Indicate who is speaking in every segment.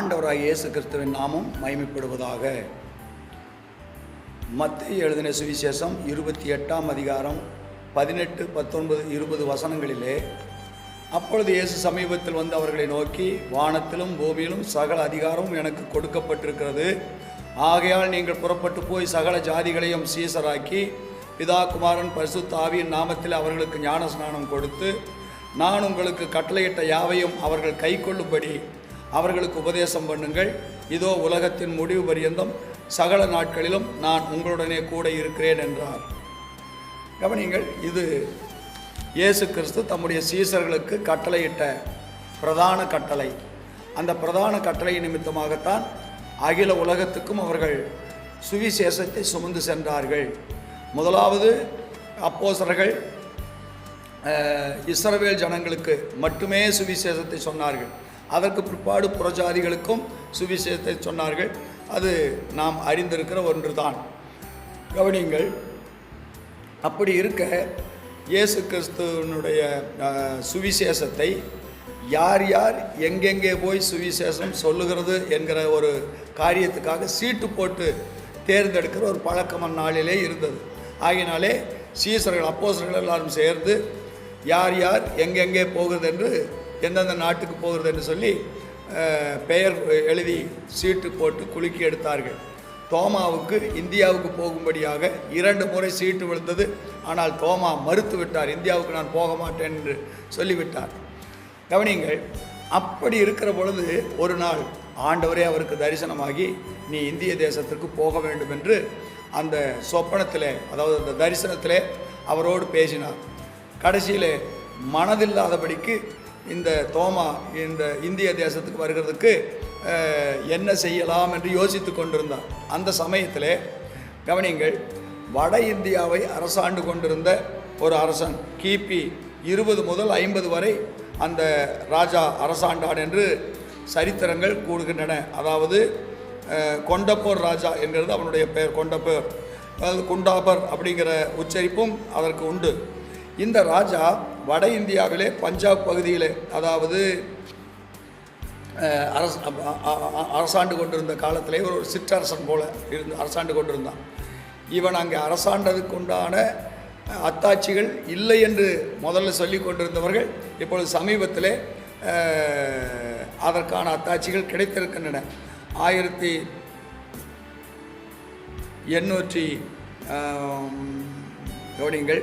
Speaker 1: ஆண்டவராக இயேசு கிறிஸ்துவின் நாமம் மயமிப்படுவதாக மத்திய எழுதின சுவிசேஷம் இருபத்தி எட்டாம் அதிகாரம் பதினெட்டு பத்தொன்பது இருபது வசனங்களிலே அப்பொழுது இயேசு சமீபத்தில் வந்து அவர்களை நோக்கி வானத்திலும் பூமியிலும் சகல அதிகாரமும் எனக்கு கொடுக்கப்பட்டிருக்கிறது. ஆகையால் நீங்கள் புறப்பட்டு போய் சகல ஜாதிகளையும் சீசராக்கி பிதா குமாரன் பரிசு தாவியின் நாமத்தில் அவர்களுக்கு ஞான ஸ்நானம் கொடுத்து நான் உங்களுக்கு கட்டளையிட்ட யாவையும் அவர்கள் கைக்கொள்ளும்படி அவர்களுக்கு உபதேசம் பண்ணுங்கள். இதோ உலகத்தின் முடிவு பரியந்தம். சகல நாட்களிலும் நான் உங்களுடனே கூட இருக்கிறேன் என்றார். கவனிங்கள் இது இயேசு கிறிஸ்து தம்முடைய சீசர்களுக்கு கட்டளையிட்ட பிரதான கட்டளை. அந்த பிரதான கட்டளை நிமித்தமாகத்தான் அகில உலகத்துக்கும் அவர்கள் சுவிசேஷத்தை சுமந்து சென்றார்கள். முதலாவது அப்போசர்கள் இஸ்ரவேல் ஜனங்களுக்கு மட்டுமே சுவிசேஷத்தை சொன்னார்கள். அதற்கு பிற்பாடு புறஜாதிகளுக்கும் சுவிசேஷத்தை சொன்னார்கள். அது நாம் அறிந்திருக்கிற ஒன்று தான் கவனிங்கள் அப்படி இருக்க இயேசு கிறிஸ்துவனுடைய சுவிசேஷத்தை யார் யார் எங்கெங்கே போய் சுவிசேஷம் சொல்லுகிறது என்கிற ஒரு காரியத்துக்காக சீட்டு போட்டு தேர்ந்தெடுக்கிற ஒரு பழக்கம் அந்நாளிலே இருந்தது. ஆகையினாலே சீசர்கள் அப்போசர்கள் எல்லாரும் சேர்ந்து யார் யார் எங்கெங்கே போகிறது என்று எந்தெந்த நாட்டுக்கு போகிறது என்று சொல்லி பெயர் எழுதி சீட்டு போட்டு குலுக்கி எடுத்தார்கள். தோமாவுக்கு இந்தியாவுக்கு போகும்படியாக இரண்டு முறை சீட்டு விழுந்தது. ஆனால் தோமா மறுத்து விட்டார். இந்தியாவுக்கு நான் போக மாட்டேன் என்று சொல்லிவிட்டார். கவனிங்கள் அப்படி இருக்கிற பொழுது ஒரு நாள் ஆண்டவரே அவருக்கு தரிசனமாகி நீ இந்திய தேசத்திற்கு போக வேண்டும் என்று அந்த சொப்பனத்தில் அதாவது அந்த தரிசனத்திலே அவரோடு பேசினார். கடைசியில் மனதில்லாதபடிக்கு இந்த தோமா இந்த இந்திய தேசத்துக்கு வருகிறதுக்கு என்ன செய்யலாம் என்று யோசித்து கொண்டிருந்தார். அந்த சமயத்தில் கவனிங்கள் வட இந்தியாவை அரசாண்டு கொண்டிருந்த ஒரு அரசன் கிபி இருபது முதல் ஐம்பது வரை அந்த ராஜா அரசாண்டான் என்று சரித்திரங்கள் கூடுகின்றன அதாவது கொண்டப்போர் ராஜா என்கிறது அவனுடைய பெயர் கொண்டப்போர். அதாவது குண்டாபர் அப்படிங்கிற உச்சரிப்பும் அதற்கு உண்டு. இந்த ராஜா வட இந்தியாவிலே பஞ்சாப் பகுதியிலே அதாவது அரச அரசாண்டு கொண்டிருந்த காலத்திலே ஒரு சிற்றரசன் போல இருந்து அரசாண்டு கொண்டிருந்தான். இவன் அங்கே அரசாண்டதுக்கு உண்டான அத்தாட்சிகள் இல்லை என்று முதல்ல சொல்லி கொண்டிருந்தவர்கள் இப்பொழுது சமீபத்திலே அதற்கான அத்தாட்சிகள் கிடைத்திருக்கின்றன. ஆயிரத்தி எண்ணூற்றி கவனிங்கள்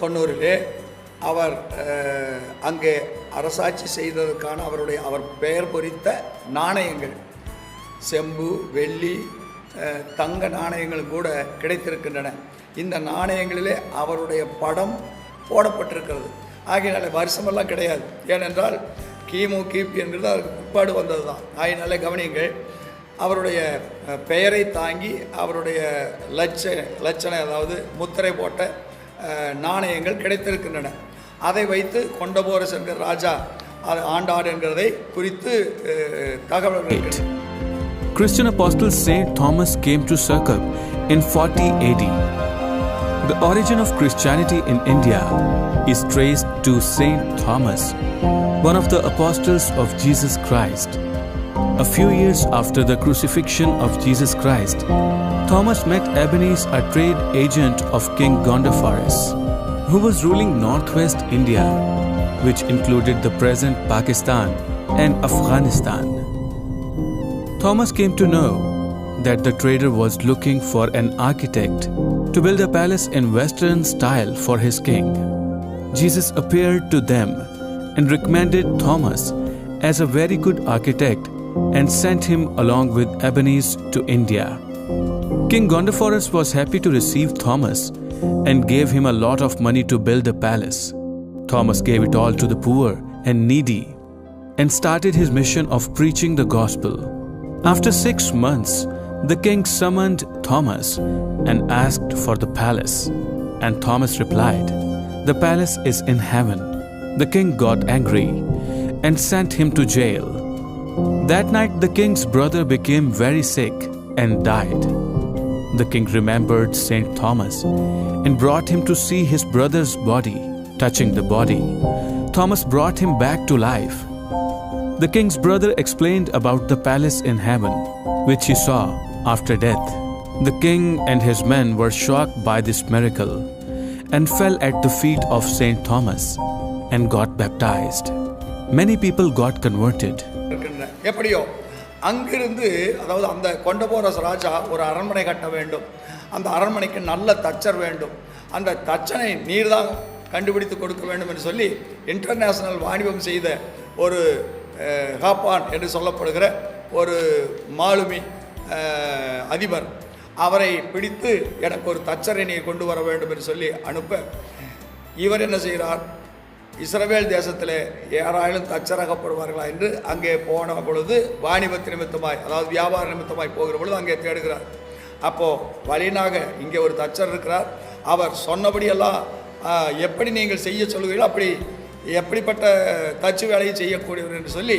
Speaker 1: தொண்ணூறிலே அவர் அங்கே அரசாட்சி செய்ததற்கான அவருடைய அவர் பெயர் பொறித்த நாணயங்கள் செம்பு வெள்ளி தங்க நாணயங்கள் கூட கிடைத்திருக்கின்றன. இந்த நாணயங்களிலே அவருடைய படம் போடப்பட்டிருக்கிறது. ஆகையினால வருஷமெல்லாம் கிடையாது. ஏனென்றால் கிமு கிபி என்கிறது அதற்கு பிற்பாடு வந்தது தான் ஆகினாலே கவனியுங்கள் அவருடைய பெயரை தாங்கி அவருடைய லட்ச லட்சணை அதாவது முத்திரை போட்ட நாணயங்கள் கிடைத்திருக்கின்றன அதை வைத்து கொண்டபோரஸ் என்கிற ராஜா அது ஆண்டார் என்கிறதை குறித்து தகவல்கள்
Speaker 2: Christian apostle Saint Thomas came to Sirkap in 40 AD. The origin of Christianity in India is traced to Saint Thomas, one of the apostles of Jesus Christ. A few years after the crucifixion of Jesus Christ, Thomas met Ebenezer, a trade agent of King Gondophares, who was ruling northwest India, which included the present Pakistan and Afghanistan. Thomas came to know that the trader was looking for an architect to build a palace in Western style for his king. Jesus appeared to them and recommended Thomas as a very good architect and sent him along with Ebenezer to India. King Gondophares was happy to receive Thomas and gave him a lot of money to build a palace. Thomas gave it all to the poor and needy and started his mission of preaching the gospel. After six months, the king summoned Thomas and asked for the palace. And Thomas replied, The palace is in heaven. The king got angry and sent him to jail. That night, the king's brother became very sick and died. The king remembered St. Thomas and brought him to see his brother's body. Touching the body, Thomas brought him back to life. The king's brother explained about the palace in heaven, which he saw after death. The king and his men were shocked by this miracle and fell at the feet of Saint Thomas and got baptized. Many people got converted.
Speaker 1: எப்படியோ அங்கிருந்து அதாவது அந்த கொண்டபோரஸ் ராஜா ஒரு அரண்மனை கட்ட வேண்டும். அந்த அரண்மனைக்கு நல்ல தச்சர் வேண்டும். அந்த தச்சனை நீர்தான் கண்டுபிடித்து கொடுக்க வேண்டும் என்று சொல்லி இன்டர்நேஷனல் வாணிபம் செய்த ஒரு ஹாப்பான் என்று சொல்லப்படுகிற ஒரு மாலுமி அதிபர் அவரை பிடித்து எனக்கு ஒரு தச்சரை நீ கொண்டு வர வேண்டும் என்று சொல்லி அனுப்ப. இவர் என்ன செய்கிறார்? இஸ்ரவேல் தேசத்தில் யாராயிலும் தச்சரகப்படுவார்களா என்று அங்கே போன பொழுது வாணிபத்து நிமித்தமாய் அதாவது வியாபார நிமித்தமாய் போகிற பொழுது அங்கே தேடுகிறார். அப்போது வழினாக இங்கே ஒரு தச்சர் இருக்கிறார். அவர் சொன்னபடியெல்லாம் எப்படி நீங்கள் செய்ய சொல்கிறீர்களோ அப்படி எப்படிப்பட்ட தச்சு வேலையை செய்யக்கூடியவர் என்று சொல்லி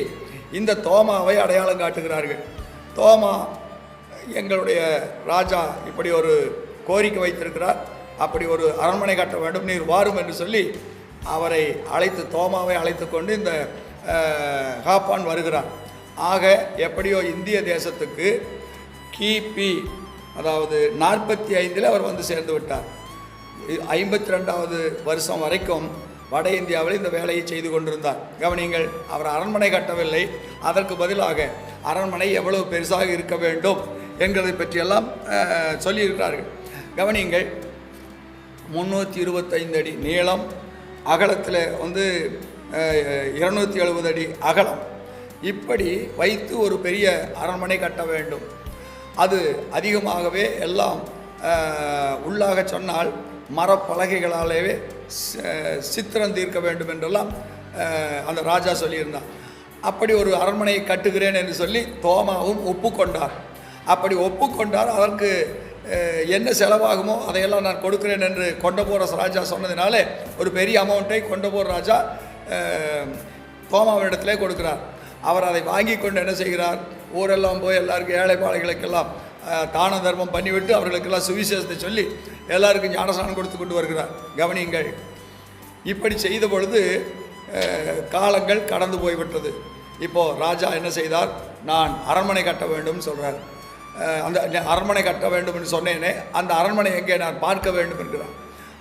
Speaker 1: இந்த தோமாவை அடையாளம் காட்டுகிறார்கள். தோமா எங்களுடைய ராஜா இப்படி ஒரு கோரிக்கை வைத்திருக்கிறார். அப்படி ஒரு அரண்மனை கட்ட வேண்டும் நீர் வாரும் என்று சொல்லி அவரை அழைத்து தோமாவை அழைத்து கொண்டு இந்த ஹாப்பான் வருகிறார் ஆக எப்படியோ இந்திய தேசத்துக்கு கிபி அதாவது நாற்பத்தி ஐந்தில் அவர் வந்து சேர்ந்து விட்டார். ஐம்பத்தி ரெண்டாவது வருஷம் வரைக்கும் வட இந்தியாவில் இந்த வேலையை செய்து கொண்டிருந்தார். கவனிங்கள் அவர் அரண்மனை கட்டவில்லை. அதற்கு பதிலாக அரண்மனை எவ்வளவு பெருசாக இருக்க வேண்டும் என்கிறதை பற்றியெல்லாம் சொல்லியிருக்கிறார்கள். கவனிங்கள் முந்நூற்றி இருபத்தைந்து அடி நீளம் அகலத்தில் வந்து இருநூற்றி எழுபது அடி அகலம். இப்படி வைத்து ஒரு பெரிய அரண்மனை கட்ட வேண்டும். அது அதிகமாகவே எல்லாம் உள்ளாக சொன்னால் மரப்பலகைகளாலேயே சித்திரம் தீர்க்க வேண்டும் என்றெல்லாம் அந்த ராஜா சொல்லியிருந்தான் அப்படி ஒரு அரண்மனையை கட்டுகிறேன் என்று சொல்லி தோமாவும் ஒப்புக்கொண்டார். அப்படி ஒப்புக்கொண்டார் அதற்கு என்ன செலவாகுமோ அதையெல்லாம் நான் கொடுக்கிறேன் என்று கொண்டபோரஸ் ராஜா சொன்னதினாலே ஒரு பெரிய அமௌண்ட்டை கொண்டபோர் ராஜா அஹ், தோமாவிடத்திலே கொடுக்கிறார். அவர் அதை வாங்கி கொண்டு என்ன செய்கிறார்? ஊரெல்லாம் போய் எல்லாருக்கும் ஏழைப்பாளைகளுக்கெல்லாம் தான தர்மம் பண்ணிவிட்டு அவர்களுக்கெல்லாம் சுவிசேஷத்தை சொல்லி எல்லாருக்கும் ஞானஸ்நானம் கொடுத்து கொண்டு வருகிறார். கவனியுங்கள். இப்படி செய்த பொழுது காலங்கள் கடந்து போய்விட்டது. இப்போது ராஜா என்ன செய்தார்? நான் அரண்மனை கட்ட வேண்டும் சொல்கிறார் அந்த அரண்மனை கட்ட வேண்டும் என்று சொன்னேனே அந்த அரண்மனை எங்கே நான் பார்க்க வேண்டும் என்கிறார்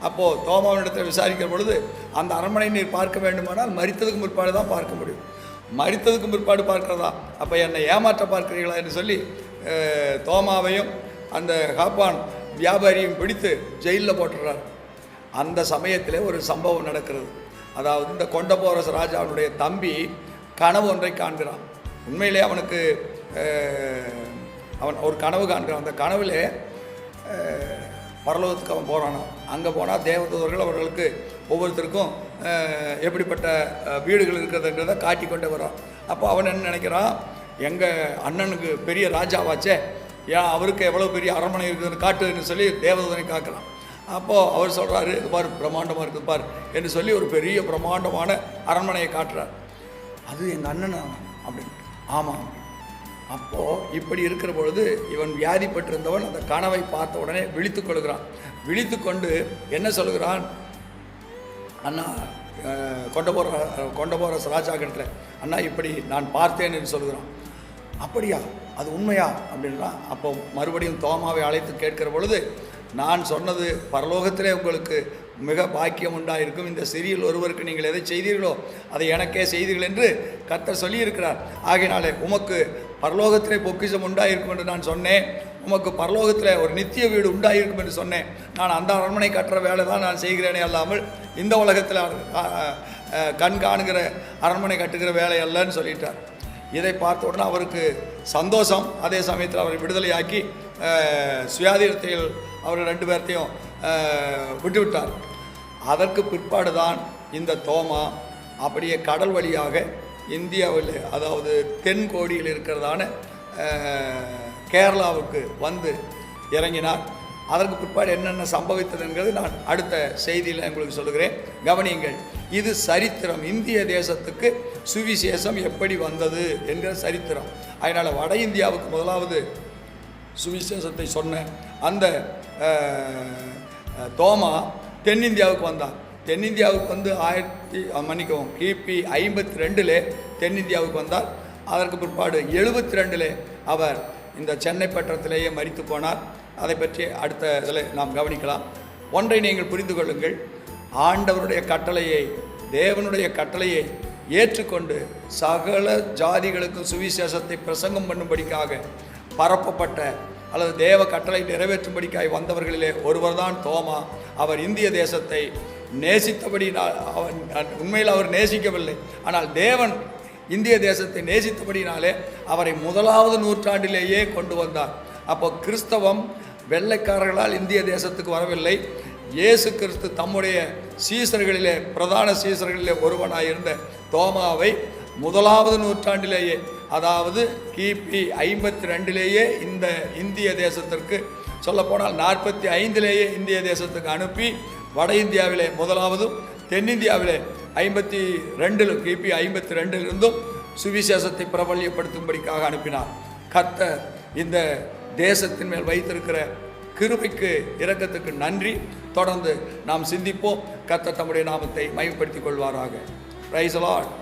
Speaker 1: அப்போது தோமாவினிடத்தில் விசாரிக்கிற பொழுது அந்த அரண்மனை நீர் பார்க்க வேண்டுமானால் மறித்ததுக்கு முற்பாடு தான் பார்க்க முடியும். மறித்ததுக்கு பிற்பாடு பார்க்கிறதா? அப்போ என்னை ஏமாற்ற பார்க்கிறீர்களா என்று சொல்லி தோமாவையும் அந்த காப்பான் வியாபாரியும் பிடித்து ஜெயிலில் போட்டுடுறார். அந்த சமயத்தில் ஒரு சம்பவம் நடக்கிறது. அதாவது இந்த கொண்டபோரஸ் ராஜாவுடைய தம்பி கனவு ஒன்றை காண்கிறான். உண்மையிலே அவனுக்கு அவன் ஒரு கனவு காண்கிறான் அந்த கனவில் பரலோகத்துக்கு அவன் போகிறானோ அங்கே போனால் தேவதூதர்கள் அவர்களுக்கு ஒவ்வொருத்தருக்கும் எப்படிப்பட்ட வீடுகள் இருக்கிறதுங்கிறத காட்டி கொண்டு வரான். அப்போ அவன் என்ன நினைக்கிறான்? எங்கள் அண்ணனுக்கு பெரிய ராஜாவாச்சே ஏன் அவருக்கு எவ்வளோ பெரிய அரண்மனை இருக்குதுன்னு காட்டுன்னு சொல்லி தேவதூதனை காக்கிறான். அப்போது அவர் சொல்கிறாரு இது பார் பிரம்மாண்டமாக இருக்குது பார் என்று சொல்லி ஒரு பெரிய பிரம்மாண்டமான அரண்மனையை காட்டுறார். அது எங்கள் அண்ணன்? அப்படின்னு. ஆமாம். அப்போது இப்படி இருக்கிற பொழுது இவன் வியாதிப்பட்டிருந்தவன் அந்த கனவை பார்த்த உடனே விழித்து கொள்கிறான். விழித்து கொண்டு என்ன சொல்கிறான்? அண்ணா கொண்ட போகிற கொண்ட போகிற ராஜா கிட்ட அண்ணா இப்படி நான் பார்த்தேன் என்று சொல்கிறான். அப்படியா? அது உண்மையா? அப்படின்றான். அப்போ மறுபடியும் தோமாவை அழைத்து கேட்கிற பொழுது நான் சொன்னது பரலோகத்திலே உங்களுக்கு மிக பாக்கியம் உண்டாயிருக்கும். இந்த சிறியில் ஒருவருக்கு நீங்கள் எதை செய்தீர்களோ அதை எனக்கே செய்தீர்கள் என்று கர்த்தர் சொல்லியிருக்கிறார். ஆகையினாலே உமக்கு பரலோகத்திலே பொக்கிஷம் உண்டாயிருக்கும் என்று நான் சொன்னேன். உமக்கு பரலோகத்தில் ஒரு நித்திய வீடு உண்டாயிருக்கும் என்று சொன்னேன். நான் அந்த அரண்மனை கட்டுற வேலை தான் நான் செய்கிறேனே அல்லாமல் இந்த உலகத்தில் கண் காணுகிற அரண்மனை கட்டுகிற வேலை அல்லன்னு சொல்லிட்டார். இதை பார்த்த உடனே அவருக்கு சந்தோஷம். அதே சமயத்தில் அவரை விடுதலையாக்கி சுயாதீனத்தில் அவர் ரெண்டு பேர்த்தையும் விட்டுவிட்டார். அதற்கு பிற்பாடு தான் இந்த தோமா அப்படியே கடல் வழியாக இந்தியாவில் அதாவது தென்கோடியில் இருக்கிறதான கேரளாவுக்கு வந்து இறங்கினார். அதற்கு பிற்பாடு என்னென்ன சம்பவித்தது என்கிறது நான் அடுத்த செய்தியில் உங்களுக்கு சொல்லுகிறேன். கவனியுங்கள் இது சரித்திரம். இந்திய தேசத்துக்கு சுவிசேஷம் எப்படி வந்தது என்கிற சரித்திரம். அதனால் வட இந்தியாவுக்கு முதலாவது சுவிசேஷத்தை சொன்ன அந்த தோமா தென்னிந்தியாவுக்கு வந்தான் தென்னிந்தியாவுக்கு வந்து ஆயிரத்தி மன்னிக்கவும் கிபி ஐம்பத்தி ரெண்டிலே தென்னிந்தியாவுக்கு வந்தார். அதற்கு பிற்பாடு எழுபத்தி ரெண்டிலே அவர் இந்த சென்னை பட்டணத்திலேயே மறித்து போனார். அதை பற்றி அடுத்த இதில் நாம் கவனிக்கலாம். ஒன்றை நீங்கள் புரிந்து கொள்ளுங்கள். ஆண்டவருடைய கட்டளையை தேவனுடைய கட்டளையை ஏற்றுக்கொண்டு சகல ஜாதிகளுக்கும் சுவிசேஷத்தை பிரசங்கம் பண்ணும்படிக்காக பரப்பப்பட்ட அல்லது தேவ கட்டளை நிறைவேற்றும்படிக்காய் வந்தவர்களிலே ஒருவர்தான் தோமா. அவர் இந்திய தேசத்தை நேசித்தபடி அவன் உண்மையில் அவர் நேசிக்கவில்லை. ஆனால் தேவன் இந்திய தேசத்தை நேசித்தபடினாலே அவரை முதலாவது நூற்றாண்டிலேயே கொண்டு வந்தார். அப்போ கிறிஸ்தவம் வெள்ளைக்காரர்களால் இந்திய தேசத்துக்கு வரவில்லை. இயேசு கிறிஸ்து தம்முடைய சீசர்களிலே பிரதான சீசர்களிலே ஒருவனாக இருந்த தோமாவை முதலாவது நூற்றாண்டிலேயே அதாவது கிபி ஐம்பத்தி ரெண்டிலேயே இந்த இந்திய தேசத்திற்கு சொல்லப்போனால் நாற்பத்தி ஐந்திலேயே இந்திய தேசத்துக்கு அனுப்பி வட இந்தியாவிலே முதலாவதும் தென்னிந்தியாவிலே ஐம்பத்தி ரெண்டில் கிபி ஐம்பத்தி ரெண்டிலிருந்தும் சுவிசேஷத்தை பிரபல்யப்படுத்தும்படிக்காக அனுப்பினார். கர்த்தர் இந்த தேசத்தின் மேல் வைத்திருக்கிற கிருபைக்கு இரக்கத்துக்கு நன்றி. தொடர்ந்து நாம் சிந்திப்போம். கத்த தம்முடைய நாமத்தை மயப்படுத்திக் கொள்வாராக. Price Lord